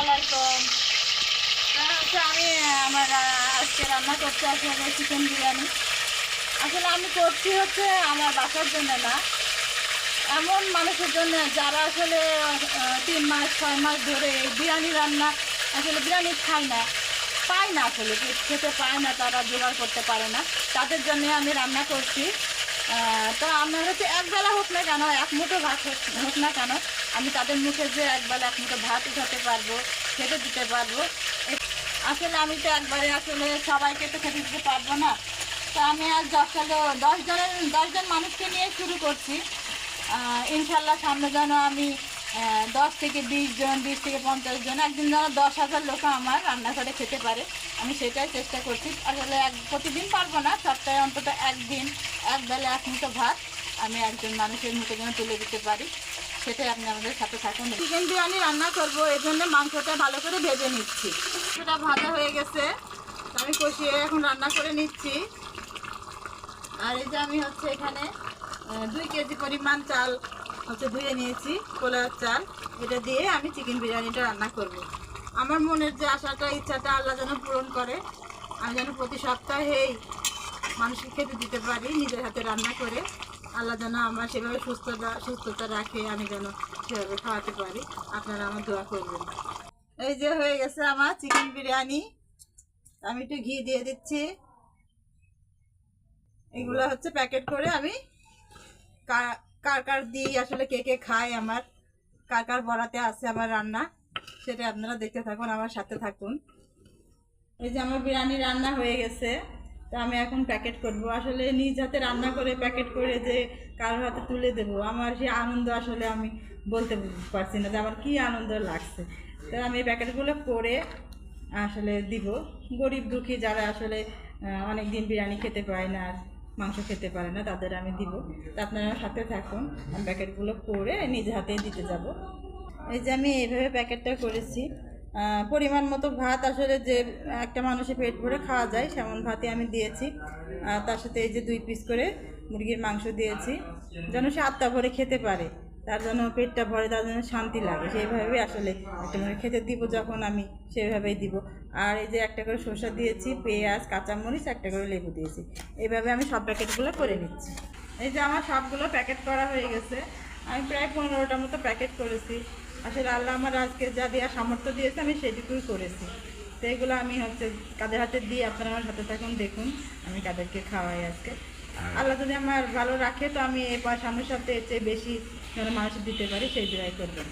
আলাইকুম। আমি, আমার আজকে রান্না করতে আসলে চিকেন বিরিয়ানি। আসলে আমি করছি হচ্ছে আমার বাসার জন্য না। এমন মানুষের জন্য যারা আসলে তিন মাস, ছয় মাস ধরে বিরিয়ানি রান্না আসলে বিরিয়ানি খায় না। পায় না আসলে, খেতে পায় না, তারা জোগাড় করতে পারে না। তাদের জন্য আমি রান্না করছি। তা আমার হচ্ছে একবেলা হোক না কেন, এক মুঠো ভাত হোক না কেন, আমি তাদের মুখে যে একবেলা এক মুঠো ভাত উঠাতে পারব, খেতে দিতে পারব আসলে আমি তো একবারে আসলে সবাইকে তো খেতে দিতে পারব না। তো আমি আজ দশ দশ জনের দশজন মানুষকে নিয়ে শুরু করছি। ইনশাল্লাহ সামনে যেন আমি দশ থেকে বিশ জন, বিশ থেকে পঞ্চাশ জন, একদিন যেন দশ হাজার লোক আমার রান্নাঘরে খেতে পারে। আমি সেটাই চেষ্টা করছি। আসলে এক প্রতিদিন পারব না, সপ্তাহে অন্তত একদিন, এক বেলা এক মুঠো ভাত আমি একজন মানুষের মুখে যেন তুলে দিতে পারি। সেটাই আপনি আমাদের সাথে থাকুন। চিকেন বিরিয়ানি রান্না করব এই জন্য মাংসটা ভালো করে ভেজে নিচ্ছি। সেটা ভাজা হয়ে গেছে আমি কষিয়ে এখন রান্না করে নিচ্ছি। আর এই যে আমি হচ্ছে এখানে দুই কেজি পরিমাণ চাল হচ্ছে ধুয়ে নিয়েছি পোলার চাল, এটা দিয়ে আমি চিকেন বিরিয়ানিটা রান্না করব। আমার মনের যে আশাটা, ইচ্ছাটা আল্লাহ যেন পূরণ করে, আমি যেন প্রতি সপ্তাহেই মানুষকে খেতে দিতে পারি, নিজের হাতে রান্না করে, আল্লাহ যেন আমার সেভাবে সুস্থতা সুস্থতা রাখে, আমি যেন সেভাবে খাওয়াতে পারি, আপনারা আমার দোয়া করবেন এই যে হয়ে গেছে আমার চিকেন বিরিয়ানি, আমি একটু ঘি দিয়ে দিচ্ছি এগুলো হচ্ছে প্যাকেট করে আমি কার কার দিই আসলে কে কে খায় আমার, কার কার বড়াতে আছে আমার রান্না, সেটা আপনারা দেখতে থাকুন, আমার সাথে থাকুন। এই যে আমার বিরিয়ানি রান্না হয়ে গেছে, তো আমি এখন প্যাকেট করব। আসলে নিজ হাতে রান্না করে প্যাকেট করে যে কারোর হাতে তুলে দেব, আমার সেই আনন্দ আসলে আমি বলতে পারছি না যে আমার কী আনন্দ লাগছে। তো আমি এই প্যাকেটগুলো করে আসলে দিব। গরিব দুঃখী যারা আসলে অনেক দিন বিরিয়ানি খেতে পায় না আর মাংস খেতে পারে না, তাদের আমি দিব। তা আপনারা সাথে থাকুন প্যাকেটগুলো করে নিজে হাতে দিতে যাব। এই যে আমি এইভাবে প্যাকেটটা করেছি পরিমাণ মতো ভাত আসলে যে একটা মানুষের পেট ভরে খাওয়া যায়, সেমন ভাতই আমি দিয়েছি। তার সাথে এই যে দুই পিস করে মুরগির মাংস দিয়েছি, যেন সে আত্মা ভরে খেতে পারে। তার জন্য পেটটা ভরে তার জন্য শান্তি লাগে। সেইভাবেই আসলে একটা মানে খেতে দিব যখন আমি সেভাবেই দিব। আর এই যে একটা করে শসা দিয়েছি পেঁয়াজ কাঁচামরিচ একটা করে লেবু দিয়েছি। এইভাবে আমি সব প্যাকেটগুলো করে নিচ্ছি। এই যে আমার সবগুলো প্যাকেট করা হয়ে গেছে। আমি প্রায় পনেরোটার মতো প্যাকেট করেছি। আসলে আল্লাহ আমার আজকে যা দেওয়ার সামর্থ্য দিয়েছে আমি সেটুকুই করেছি। তো এগুলো আমি হচ্ছে কাদের হাতে দিয়ে আপনারা আমার হাতে থাকুন দেখুন। আমি কাদেরকে খাওয়াই আজকে। আল্লাহ যদি আমার ভালো রাখে তো আমি এরপর সামনের সপ্তাহে এর চেয়ে বেশি যেন মাছ দিতে পারি সেই ড্রাই করবেন।